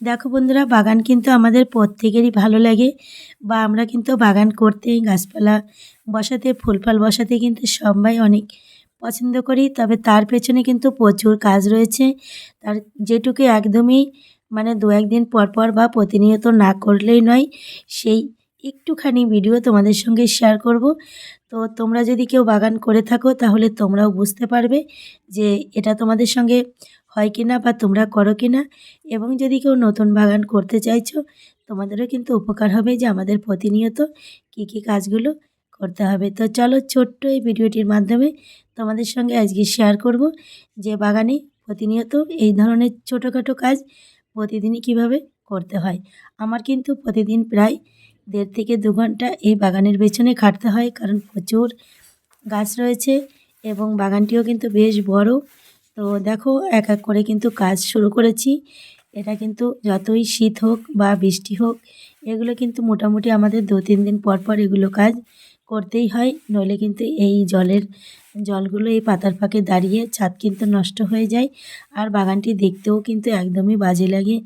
দেখো বন্ধুরা, বাগান কিন্তু আমাদের প্রত্যেকেরই ভালো লাগে বা আমরা কিন্তু বাগান করতে গাছপালা বসাতে, ফুল ফল বসাতে কিন্তু সবাই অনেক পছন্দ করি। তবে তার পেছনে কিন্তু প্রচুর কাজ রয়েছে। তার যেটুকু একদমই মানে দু একদিন পর পর বা প্রতিনিয়ত না করলেই নয়, সেই একটুখানি ভিডিও তোমাদের সঙ্গে শেয়ার করব। তো তোমরা যদি কেউ বাগান করে থাকো, তাহলে তোমরাও বুঝতে পারবে যে এটা তোমাদের সঙ্গে হয় কি না বা তোমরা করো কি না এবং যদি কেউ নতুন বাগান করতে চাইছো, তোমাদেরও কিন্তু উপকার হবে যে আমাদের প্রতিনিয়ত কী কী কাজগুলো করতে হবে। তো চলো ছোট্ট এই ভিডিওটির মাধ্যমে তোমাদের সঙ্গে আজকে শেয়ার করব যে বাগানে প্রতিনিয়ত এই ধরনের ছোটোখাটো কাজ প্রতিদিনই কীভাবে করতে হয়। আমার কিন্তু প্রতিদিন প্রায় দেড় থেকে দু ঘণ্টা এই বাগানের পেছনে খাটতে হয় কারণ প্রচুর গাছ রয়েছে এবং বাগানটিও কিন্তু বেশ বড়। তো দেখো, এক এক করে কিন্তু কাজ শুরু করেছি। এটা কিন্তু যতই শীত হোক বা বৃষ্টি হোক, এগুলো কিন্তু মোটামুটি আমাদের দু তিন দিন পর পর এগুলো কাজ করতেই হয়, নইলে কিন্তু এই জলের, জলগুলো এই পাতার ফাঁকে দাঁড়িয়ে ছাদ কিন্তু নষ্ট হয়ে যায়। আর বাগানটি দেখতেও কিন্তু একদমই বাজে লাগে।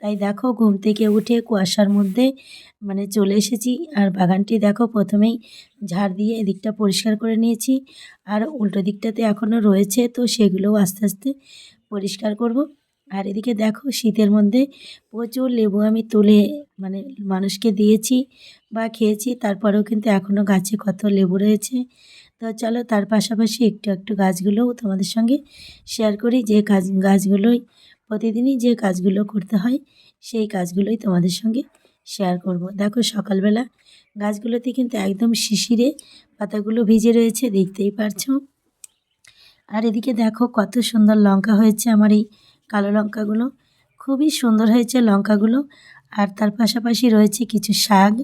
তাই দেখো, ঘুম থেকে উঠে কুয়াশার মধ্যে মানে চলে এসেছি। আর বাগানটি দেখো, প্রথমেই ঝাড় দিয়ে এদিকটা পরিষ্কার করে নিয়েছি। আর উল্টো দিকটাতে এখনও রয়েছে, তো সেগুলোও আস্তে আস্তে পরিষ্কার করব। আর এদিকে দেখো শীতের মধ্যে প্রচুর লেবু আমি তুলে মানে মানুষকে দিয়েছি বা খেয়েছি, তারপরেও কিন্তু এখনও গাছে কত লেবু রয়েছে। তো চলো তার পাশাপাশি একটু একটু গাছগুলোও তোমাদের সঙ্গে শেয়ার করি, যে কাজ গাছগুলোই প্রতিদিনই যে কাজগুলো করতে হয়, সেই কাজগুলোই তোমাদের সঙ্গে শেয়ার করব। দেখো সকালবেলা গাছগুলোতে কিন্তু একদম শিশিরে পাতাগুলো ভিজে রয়েছে, দেখতেই পারছ। আর এদিকে দেখো কত সুন্দর লঙ্কা হয়েছে আমার এই কালো লঙ্কাগুলো। খুবই সুন্দর হয়েছে লঙ্কাগুলো। আর তার পাশাপাশি রয়েছে কিছু শাক।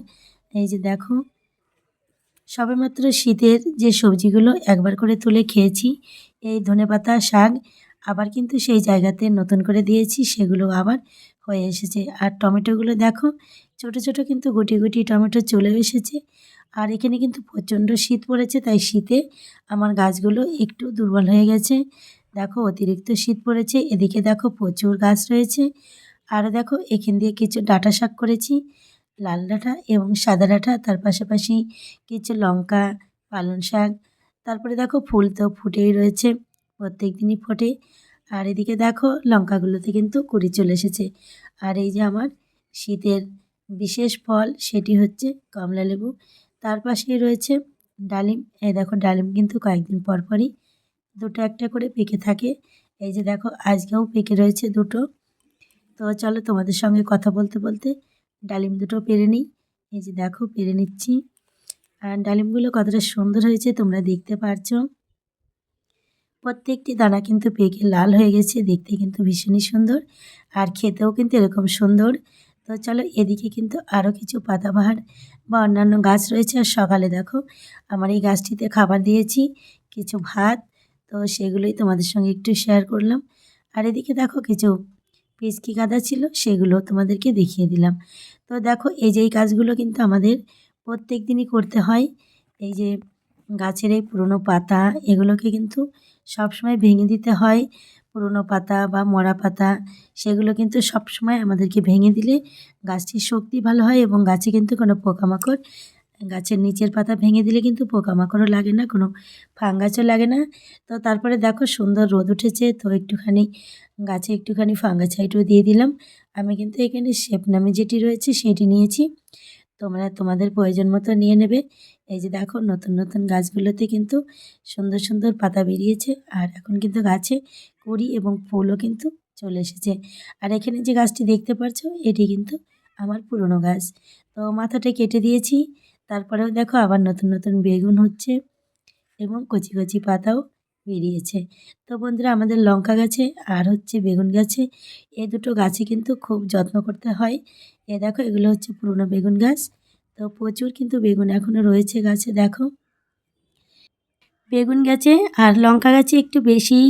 এই যে দেখো, সবেমাত্র শীতের যে সবজিগুলো একবার করে তুলে খেয়েছি, এই ধনেপাতা শাক, আবার কিন্তু সেই জায়গাতে নতুন করে দিয়েছি, সেগুলো আবার হয়ে এসেছে। আর টমেটোগুলো দেখো, ছোট ছোট কিন্তু গুটি গুটি টমেটো চলে এসেছে। আর এখানে কিন্তু প্রচণ্ড শীত পড়েছে, তাই শীতে আমার গাছগুলো একটু দুর্বল হয়ে গেছে। দেখো অতিরিক্ত শীত পড়েছে, এদিকে দেখো প্রচুর গাছ রয়েছে। আর দেখো এখান দিয়ে কিছু ডাঁটা শাক করেছি, লাল ডাঁটা এবং সাদা ডাঁটা, তার পাশাপাশি কিছু লঙ্কা, পালং শাক, তারপরে দেখো ফুল তো ফুটেই রয়েছে প্রত্যেক দিনই ফোটে। আর এদিকে দেখো লঙ্কাগুলোতে কিন্তু কুড়ি চলে এসেছে। আর এই যে আমার শীতের বিশেষ ফল সেটি হচ্ছে কমলা লেবু তার পাশেই রয়েছে ডালিম। এই দেখো ডালিম কিন্তু কয়েকদিন পর পরই দুটো একটা করে পেকে থাকে। এই যে দেখো, আজকেও পেকে রয়েছে দুটো। তো চলো তোমাদের সঙ্গে কথা বলতে বলতে ডালিম দুটো পেরে নিই। এই যে দেখো, পেরে নিচ্ছি। আর ডালিমগুলো কতটা সুন্দর হয়েছে, তোমরা দেখতে পারছ। প্রত্যেকটি দানা কিন্তু পেকে লাল হয়ে গেছে, দেখতে কিন্তু ভীষণই সুন্দর। আর খেতেও কিন্তু এরকম সুন্দর। তো চলো এদিকে কিন্তু আরও কিছু পাতাবাহার বা অন্যান্য গাছ রয়েছে। আর সকালে দেখো, আমার এই গাছটিতে খাবার দিয়েছি। কিছু ভাত তো সেগুলোই তোমাদের সঙ্গে একটু শেয়ার করলাম। আর এদিকে দেখো কিছু পিচকি গাদা ছিল, সেগুলো তোমাদেরকে দেখিয়ে দিলাম। তো দেখো, এই যে এই কাজগুলো কিন্তু আমাদের প্রত্যেক দিনই করতে হয়। এই যে গাছের এই পুরনো পাতা, এগুলোকে কিন্তু সবসময় ভেঙে দিতে হয়। পুরনো পাতা বা মরা পাতা, সেগুলো কিন্তু সবসময় আমাদেরকে ভেঙে দিলে গাছটির শক্তি ভালো হয় এবং গাছে কিন্তু কোনো পোকামাকড় গাছের নিচের পাতা ভেঙে দিলে কিন্তু পোকামাকড়ও লাগে না, কোনো ফাঙ্গাসও লাগে না। তো তারপরে দেখো সুন্দর রোদ উঠেছে, তো একটুখানি গাছে একটুখানি ফাঙ্গাসাইডও দিয়ে দিলাম। আমি কিন্তু এখানে শেপ নামে যেটি রয়েছে সেটি নিয়েছি। তোমরা তোমাদের প্রয়োজন মতো নিয়ে নেবে। এই যে দেখো নতুন নতুন গাছগুলোতে কিন্তু সুন্দর সুন্দর পাতা বেরিয়েছে, আর এখন কিন্তু গাছে কুড়ি এবং ফুলও কিন্তু চলে এসেছে। আর এখানে যে গাছটি দেখতে পাচ্ছ, এটি কিন্তু আমার পুরনো গাছ। তো মাথাটা কেটে দিয়েছি। তারপরেও দেখো আবার নতুন নতুন বেগুন হচ্ছে এবং কচি কচি পাতাও বেরিয়েছে। তো বন্ধুরা, আমাদের লঙ্কা গাছে আর হচ্ছে বেগুন গাছে এ দুটো গাছে কিন্তু খুব যত্ন করতে হয়। এ দেখো, এগুলো হচ্ছে পুরনো বেগুন গাছ। তো প্রচুর কিন্তু বেগুন এখনও রয়েছে গাছে, দেখো। বেগুন গাছে আর লঙ্কা গাছে একটু বেশিই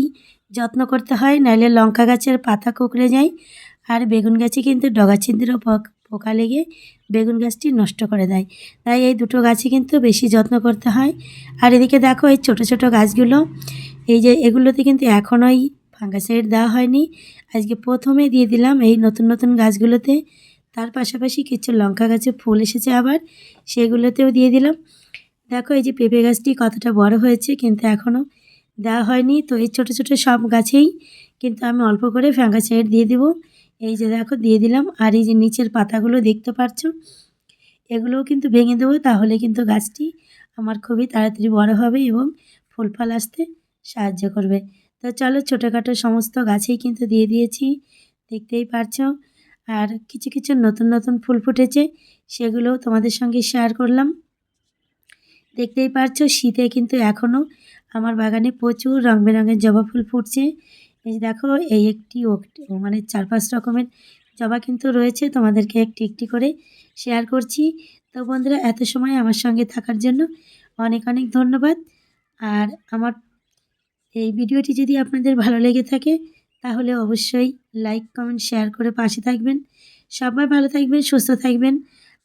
যত্ন করতে হয়, নাহলে লঙ্কা গাছের পাতা কুকড়ে যায়। আর বেগুন গাছে কিন্তু ডগা ছিদ্র পোকা লেগে বেগুন গাছটি নষ্ট করে দেয়। তাই এই দুটো গাছে কিন্তু বেশি যত্ন করতে হয়। আর এদিকে দেখো এই ছোটো ছোটো গাছগুলো, এই যে এগুলোতে কিন্তু এখনোই ফাঙ্গাসাইড দেওয়া হয়নি। আজকে প্রথমে দিয়ে দিলাম এই নতুন নতুন গাছগুলোতে। তার পাশাপাশি কিছু লঙ্কা গাছে ফুল এসেছে আবার, সেগুলোতেও দিয়ে দিলাম। দেখো এই যে পেঁপে গাছটি কতটা বড় হয়েছে কিন্তু এখনও দেওয়া হয়নি। তো এই ছোটো ছোটো সব গাছেই কিন্তু আমি অল্প করে ফ্যাঙ্কা সাইড দিয়ে দেবো। এই যে দেখো দিয়ে দিলাম, আর এই যে নিচের পাতাগুলো দেখতে পাচ্ছ এগুলোও কিন্তু ভেঙে দেবো, তাহলে কিন্তু গাছটি আমার খুবই তাড়াতাড়ি বড় হবে এবং ফুল ফল আসতে সাহায্য করবে। তো চলো ছোটোখাটো সমস্ত গাছেই কিন্তু দিয়ে দিয়েছি, দেখতেই পারছ। আর কিছু কিছু নতুন নতুন ফুল ফুটেছে, সেগুলোও তোমাদের সঙ্গে শেয়ার করলাম। দেখতেই পারছ, শীতে কিন্তু এখনও আমার বাগানে প্রচুর রং বেরঙের জবা ফুল ফুটছে এই দেখো, এই একটি মানে চার পাঁচ রকমের জবা কিন্তু রয়েছে, তোমাদেরকে একটি একটি করে শেয়ার করছি। তো বন্ধুরা, এত সময় আমার সঙ্গে থাকার জন্য অনেক অনেক ধন্যবাদ। আর আমার এই ভিডিওটি যদি আপনাদের ভালো লেগে থাকে, তাহলে অবশ্যই লাইক কমেন্ট শেয়ার করে পাশে থাকবেন। সবাই ভালো থাকবেন, সুস্থ থাকবেন।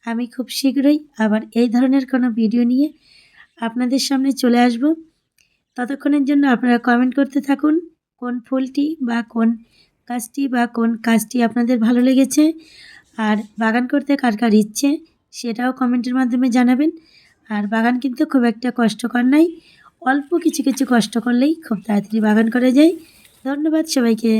আমি খুব শীঘ্রই আবার এই ধরনের কোনো ভিডিও নিয়ে আপনাদের সামনে চলে আসব। ততক্ষণের জন্য আপনারা কমেন্ট করতে থাকুন। কোন ফুলটি বা কোন গাছটি বা কোন কাজটি আপনাদের ভালো লেগেছে? আর বাগান করতে কার কার ইচ্ছে সেটাও কমেন্টের মাধ্যমে জানাবেন। আর বাগান কিন্তু খুব একটা কষ্টকর নাই অল্প কিছু কিছু কষ্ট করলেই খুব তাড়াতাড়ি বাগান করা যায়। ধন্যবাদ সবাইকে।